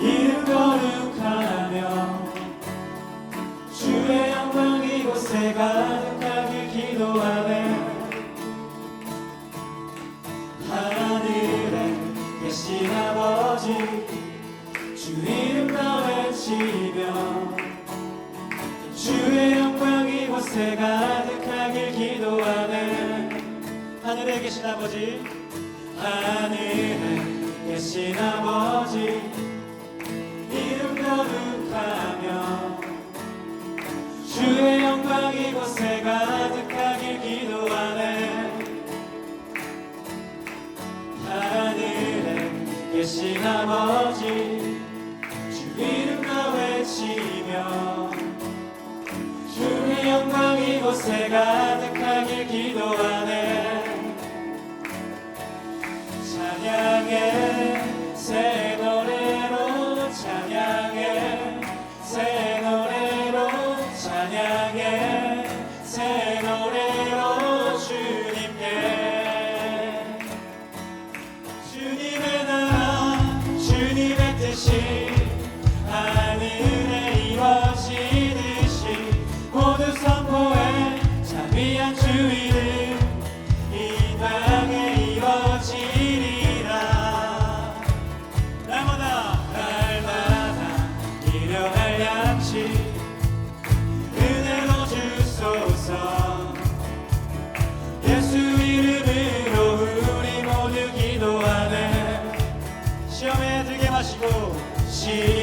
이름 거룩하며 주의 영광 이곳에 가득하길 기도하네. 하늘에 계신 아버지 주 이름 나 외치며 주의 영광 이곳에 가득하길 기도하네. 하늘에 계신 아버지 하늘에 이름 거룩하며 주의 영광 이곳에 가득하길 기도하네. 하늘에 계신 아버지 주 이름 나 외치며 주의 영광 이곳에 가득하길 기도하네 시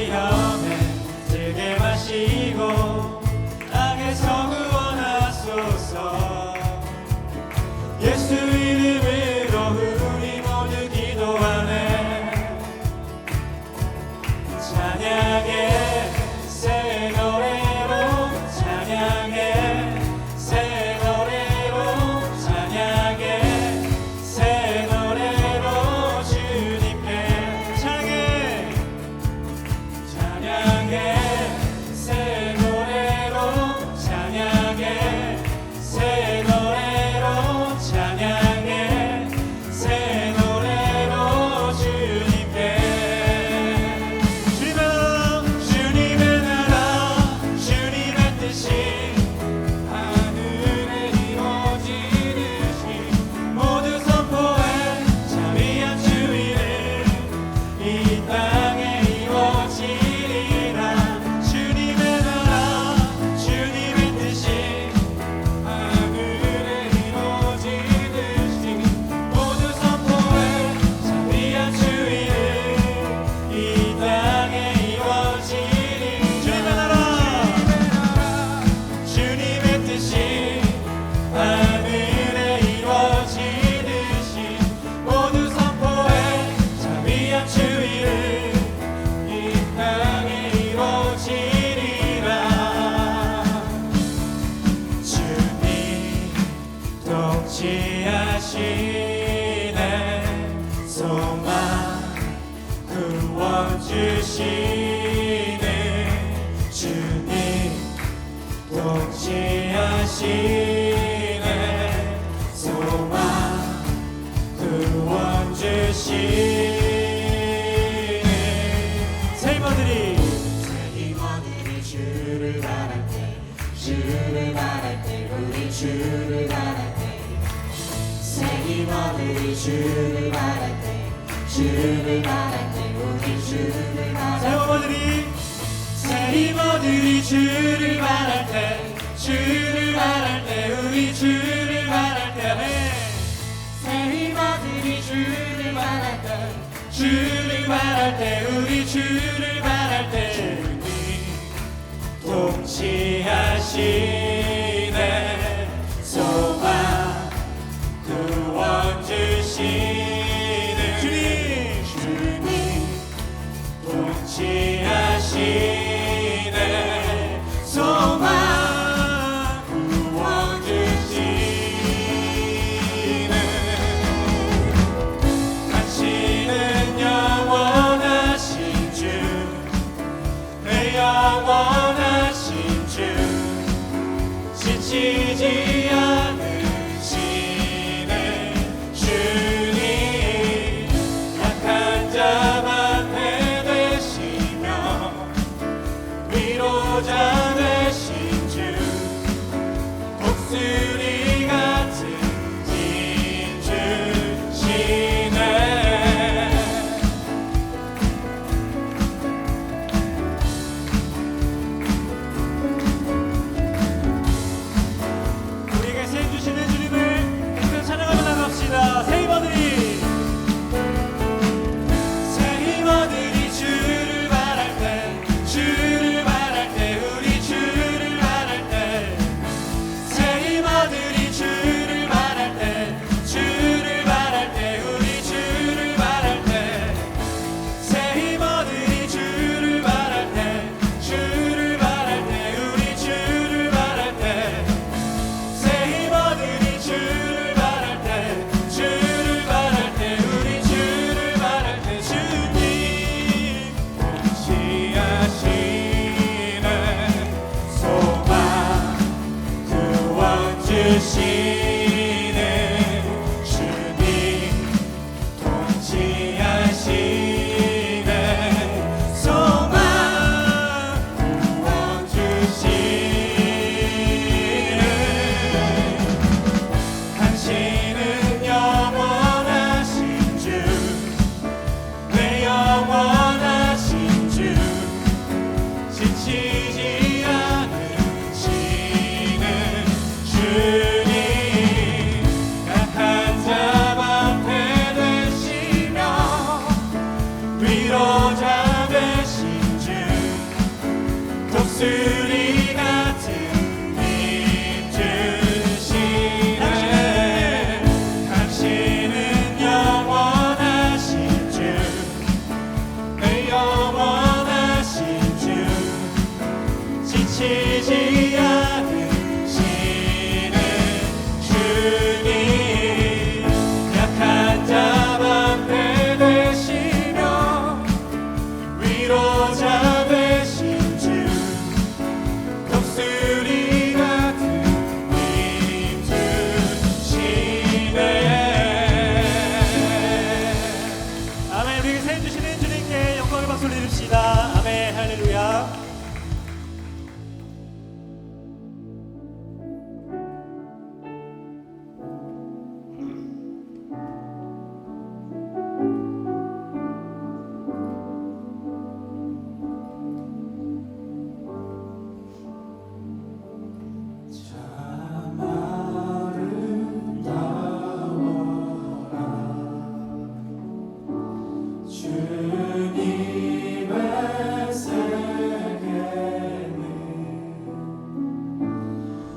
힘들이. 새 힘들이 주를 바랄 때 주를 바랄 때 우리 주를 바랄 때새 힘들이 주를 바랄 때 주를 바랄 때 우리 주를 바랄 때. 주를 바랄 때 주를 바랄 때 우리 주를 바랄 때 주를 바랄 때 우리 주를 바랄 때 주님 통치하시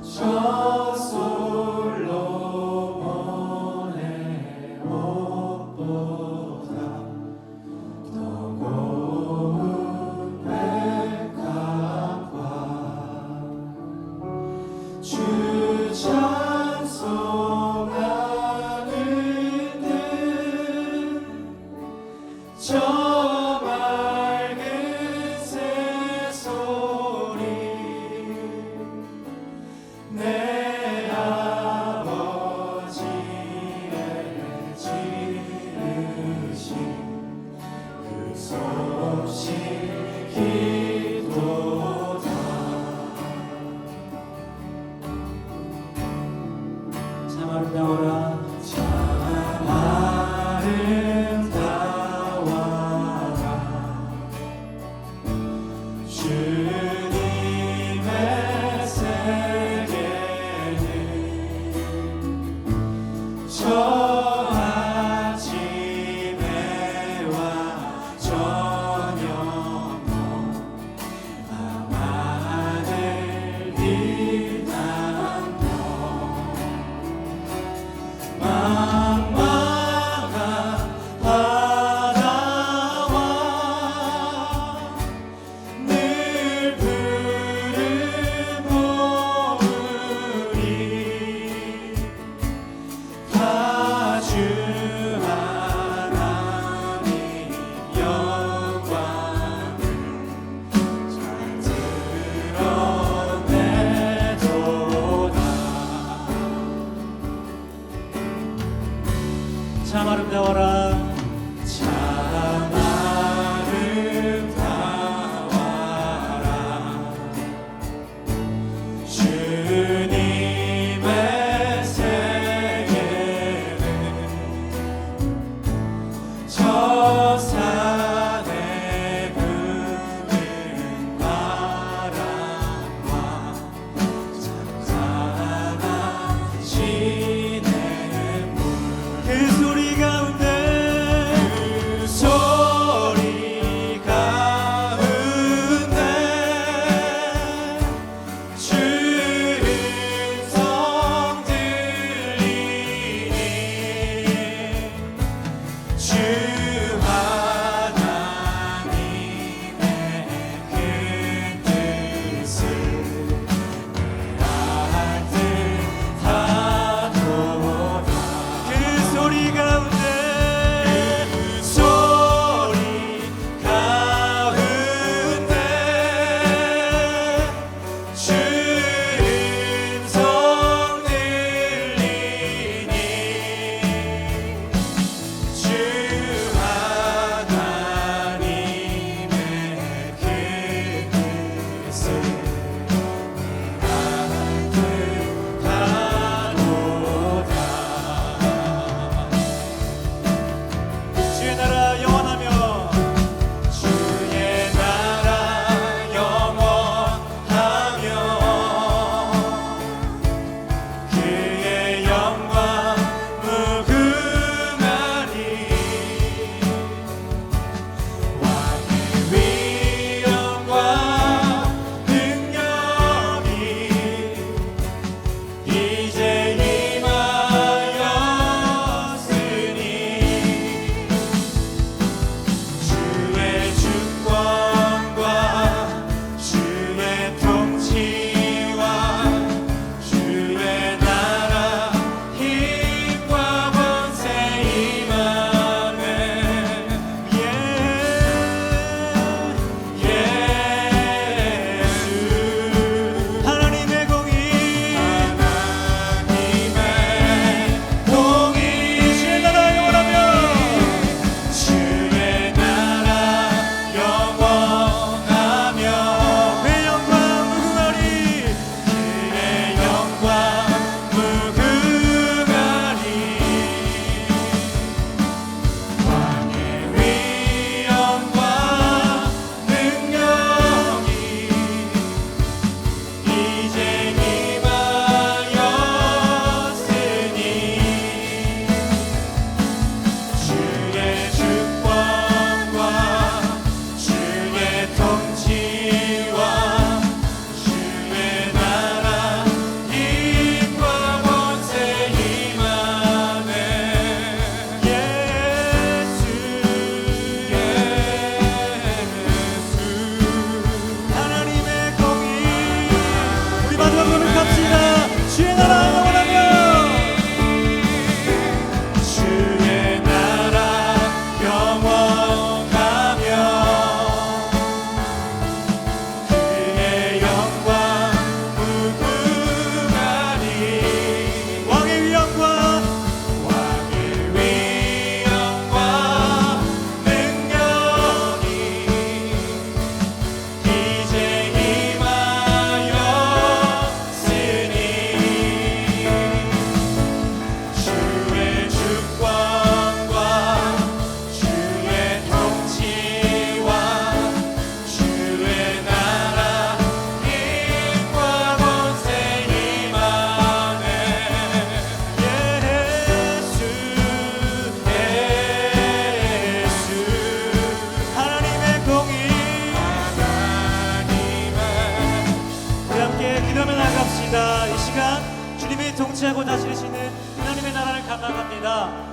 저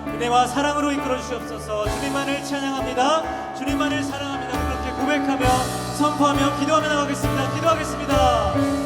은혜와 사랑으로 이끌어 주시옵소서. 주님만을 찬양합니다. 주님만을 사랑합니다. 그렇게 고백하며 선포하며 기도하며 나가겠습니다. 기도하겠습니다.